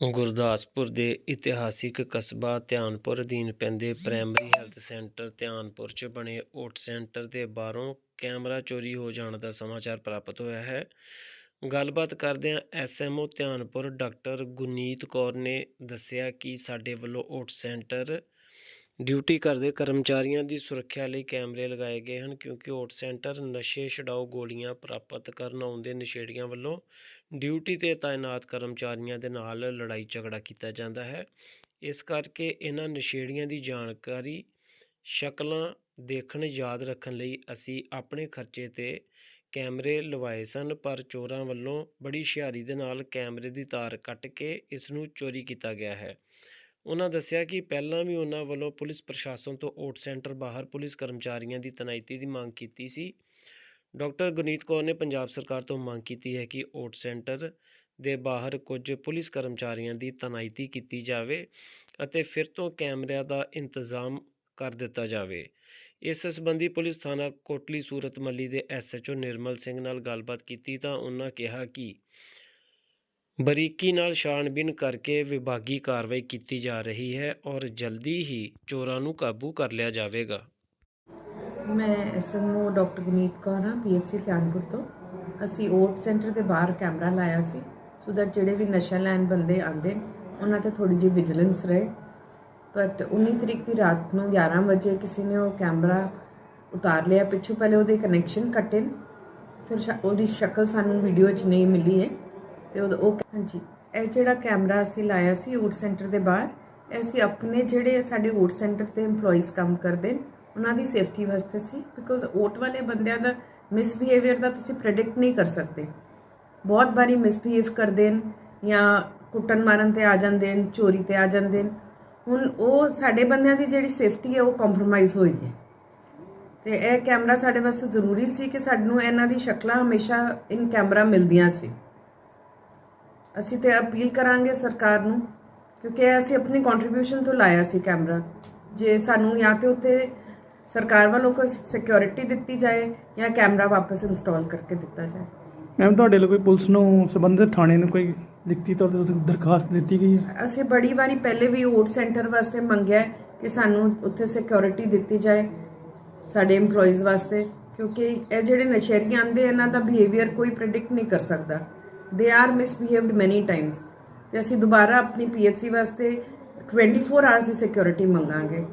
ਗੁਰਦਾਸਪੁਰ ਦੇ ਇਤਿਹਾਸਿਕ ਕਸਬਾ ਧਿਆਨਪੁਰ ਅਧੀਨ ਪੈਂਦੇ ਪ੍ਰਾਇਮਰੀ ਹੈਲਥ ਸੈਂਟਰ ਧਿਆਨਪੁਰ 'ਚ ਬਣੇ ਓਟ ਸੈਂਟਰ ਦੇ ਬਾਹਰੋਂ ਕੈਮਰਾ ਚੋਰੀ ਹੋ ਜਾਣ ਦਾ ਸਮਾਚਾਰ ਪ੍ਰਾਪਤ ਹੋਇਆ ਹੈ। ਗੱਲਬਾਤ ਕਰਦਿਆਂ ਐਸਐਮਓ ਧਿਆਨਪੁਰ ਡਾਕਟਰ ਗੁਰਨੀਤ ਕੌਰ ਨੇ ਦੱਸਿਆ ਕਿ ਸਾਡੇ ਵੱਲੋਂ ਓਟ ਸੈਂਟਰ ਡਿਊਟੀ ਕਰਦੇ ਕਰਮਚਾਰੀਆਂ ਦੀ ਸੁਰੱਖਿਆ ਲਈ ਕੈਮਰੇ ਲਗਾਏ ਗਏ ਹਨ ਕਿਉਂਕਿ ਓਟ ਸੈਂਟਰ ਨਸ਼ੇ ਛਡਾਊ ਗੋਲੀਆਂ ਪ੍ਰਾਪਤ ਕਰਨ ਆਉਂਦੇ ਨਸ਼ੇੜੀਆਂ ਵੱਲੋਂ ਡਿਊਟੀ ਤੇ ਤਾਇਨਾਤ ਕਰਮਚਾਰੀਆਂ ਦੇ ਨਾਲ ਲੜਾਈ ਝਗੜਾ ਕੀਤਾ ਜਾਂਦਾ ਹੈ। ਇਸ ਕਰਕੇ ਇਹਨਾਂ ਨਸ਼ੇੜੀਆਂ ਦੀ ਜਾਣਕਾਰੀ ਸ਼ਕਲਾਂ ਦੇਖਣ, ਯਾਦ ਰੱਖਣ ਲਈ ਅਸੀਂ ਆਪਣੇ ਖਰਚੇ ਤੇ ਕੈਮਰੇ ਲਵਾਏ ਸਨ, ਪਰ ਚੋਰਾਂ ਵੱਲੋਂ ਬੜੀ ਹੁਸ਼ਿਆਰੀ ਦੇ ਨਾਲ ਕੈਮਰੇ ਦੀ ਤਾਰ ਕੱਟ ਕੇ ਇਸ ਨੂੰ ਚੋਰੀ ਕੀਤਾ ਗਿਆ ਹੈ। ਉਹਨਾਂ ਦੱਸਿਆ ਕਿ ਪਹਿਲਾਂ ਵੀ ਉਹਨਾਂ ਵੱਲੋਂ ਪੁਲਿਸ ਪ੍ਰਸ਼ਾਸਨ ਤੋਂ ਓਟ ਸੈਂਟਰ ਬਾਹਰ ਪੁਲਿਸ ਕਰਮਚਾਰੀਆਂ ਦੀ ਤੈਨਾਤੀ ਦੀ ਮੰਗ ਕੀਤੀ ਸੀ। ਡਾਕਟਰ ਗੁਰਨੀਤ ਕੌਰ ਨੇ ਪੰਜਾਬ ਸਰਕਾਰ ਤੋਂ ਮੰਗ ਕੀਤੀ ਹੈ ਕਿ ਓਟ ਸੈਂਟਰ ਦੇ ਬਾਹਰ ਕੁਝ ਪੁਲਿਸ ਕਰਮਚਾਰੀਆਂ ਦੀ ਤੈਨਾਤੀ ਕੀਤੀ ਜਾਵੇ ਅਤੇ ਫਿਰ ਤੋਂ ਕੈਮਰਿਆਂ ਦਾ ਇੰਤਜ਼ਾਮ ਕਰ ਦਿੱਤਾ ਜਾਵੇ। ਇਸ ਸੰਬੰਧੀ ਪੁਲਿਸ ਥਾਣਾ ਕੋਟਲੀ ਸੂਰਤ ਮੱਲੀ ਦੇ ਐਸਐਚਓ ਨਿਰਮਲ ਸਿੰਘ ਨਾਲ ਗੱਲਬਾਤ ਕੀਤੀ ਤਾਂ ਉਹਨਾਂ ਕਿਹਾ ਕਿ ਬਰੀਕੀ ਨਾਲ ਛਾਣਬੀਨ ਕਰਕੇ ਵਿਭਾਗੀ ਕਾਰਵਾਈ ਕੀਤੀ ਜਾ ਰਹੀ ਹੈ ਔਰ ਜਲਦੀ ਹੀ ਚੋਰਾਂ ਨੂੰ ਕਾਬੂ ਕਰ ਲਿਆ ਜਾਵੇਗਾ। ਮੈਂ ਐਸਐਮਓ ਡਾਕਟਰ ਗੁਨੀਤ ਕੌਰ ਹਾਂ ਪੀਐਚਸੀ ਧਿਆਨਪੁਰ ਤੋਂ। ਅਸੀਂ ਓਟ ਸੈਂਟਰ ਦੇ ਬਾਹਰ ਕੈਮਰਾ ਲਾਇਆ ਸੀ ਸੋ ਦੈਟ ਜਿਹੜੇ ਵੀ ਨਸ਼ਾ ਲੈਣ ਬੰਦੇ ਆਉਂਦੇ ਉਹਨਾਂ ਤੇ ਥੋੜੀ ਜਿਹੀ ਵਿਜੀਲੈਂਸ ਰਹੇ। ਬਟ 19 ਤਰੀਕ ਦੀ ਰਾਤ ਨੂੰ 11 ਵਜੇ ਕਿਸੇ ਨੇ ਉਹ ਕੈਮਰਾ ਉਤਾਰ ਲਿਆ। ਪਿੱਛੋਂ ਪਹਿਲੇ ਉਹਦੇ ਕਨੈਕਸ਼ਨ ਕੱਟੇ ਨੇ, ਫਿਰ ਸ਼ਾ- ਉਹਦੀ ਸ਼ਕਲ ਸਾਨੂੰ ਵੀਡੀਓ 'ਚ ਨਹੀਂ ਮਿਲੀ ਹੈ। ਤੇ ਉਹ ਹਾਂਜੀ। ਇਹ ਜਿਹੜਾ ਕੈਮਰਾ ਅਸੀਂ ਲਾਇਆ ਸੀ ਊਟ ਸੈਂਟਰ ਦੇ ਬਾਹਰ, ਇਹ ਅਸੀਂ ਆਪਣੇ ਜਿਹੜੇ ਸਾਡੇ ਊਟ ਸੈਂਟਰ ਤੇ EMPLOYEES ਕੰਮ ਕਰਦੇ ਨੇ, ਉਹਨਾਂ ਦੀ ਸੇਫਟੀ ਵਾਸਤੇ ਸੀ ਬਿਕੋਜ਼ ਓਟ ਵਾਲੇ ਬੰਦਿਆਂ ਦਾ ਮਿਸਬੀਹੇਵੀਅਰ ਦਾ ਤੁਸੀਂ ਪ੍ਰੈਡਿਕਟ ਨਹੀਂ ਕਰ ਸਕਦੇ। ਬਹੁਤ ਵਾਰੀ ਮਿਸਬੀਹੇਵ ਕਰਦੇ ਨੇ, ਜਾਂ ਕੁੱਟਣ ਮਾਰਨ ਤੇ ਆ ਜਾਂਦੇ ਨੇ, ਚੋਰੀ ਤੇ ਆ ਜਾਂਦੇ ਨੇ। ਹੁਣ ਉਹ ਸਾਡੇ ਬੰਦਿਆਂ ਦੀ ਜਿਹੜੀ ਸੇਫਟੀ ਹੈ, ਉਹ ਕੰਪਰੋਮਾਈਜ਼ ਹੋਈ ਹੈ। ਤੇ ਇਹ ਕੈਮਰਾ ਸਾਡੇ ਵਾਸਤੇ ਜ਼ਰੂਰੀ ਸੀ ਕਿ ਸਾਨੂੰ ਇਹਨਾਂ ਦੀ ਸ਼ਕਲਾਂ ਹਮੇਸ਼ਾ ਇਨ ਕੈਮਰਾ ਮਿਲਦੀਆਂ ਸੀ। ਅਸੀਂ ਤੇ ਅਪੀਲ ਕਰਾਂਗੇ ਸਰਕਾਰ ਨੂੰ ਕਿਉਂਕਿ ਅਸੀਂ ਆਪਣੀ ਕੰਟਰੀਬਿਊਸ਼ਨ ਤੋਂ ਲਾਇਆ ਸੀ ਕੈਮਰਾ ਜੇ ਸਾਨੂੰ ਜਾਂ ਤੇ ਉੱਤੇ ਸਰਕਾਰ ਵੱਲੋਂ ਕੋਈ ਸਿਕਿਉਰਿਟੀ ਦਿੱਤੀ ਜਾਏ ਜਾਂ ਕੈਮਰਾ ਵਾਪਸ ਇੰਸਟਾਲ ਕਰਕੇ ਦਿੱਤਾ ਜਾਏ। ਮੈਮ ਤੁਹਾਡੇ ਲਈ ਕੋਈ ਪੁਲਿਸ ਨੂੰ ਸੰਬੰਧਿਤ ਥਾਣੇ ਨੂੰ ਕੋਈ ਲਿਖਤੀ ਤੌਰ ਤੇ ਦਰਖਾਸਤ ਦਿੱਤੀ ਗਈ ਹੈ? ਅਸੀਂ ਬੜੀ ਵਾਰੀ ਪਹਿਲੇ ਵੀ ਓਟ ਸੈਂਟਰ ਵਾਸਤੇ ਮੰਗਿਆ ਕਿ ਸਾਨੂੰ ਉੱਥੇ ਸਿਕਿਉਰਿਟੀ ਦਿੱਤੀ ਜਾਏ ਸਾਡੇ EMPLOYEES ਵਾਸਤੇ ਕਿਉਂਕਿ ਇਹ ਜਿਹੜੇ ਨਸ਼ੇਰੀ ਆਂਦੇ ਇਹਨਾਂ ਦਾ ਬਿਹੇਵੀਅਰ ਕੋਈ ਪ੍ਰੈਡਿਕਟ ਨਹੀਂ ਕਰ ਸਕਦਾ। ਦੇ ਆਰ ਮਿਸਬੀਹੇਵਡ ਮੈਨੀ ਟਾਈਮਸ ਤੇ ਅਸੀਂ ਦੁਬਾਰਾ ਆਪਣੀ ਪੀਐਚਸੀ ਵਾਸਤੇ 24 ਆਵਰਸ ਦੀ ਸਿਕਿਉਰਿਟੀ ਮੰਗਾਂਗੇ।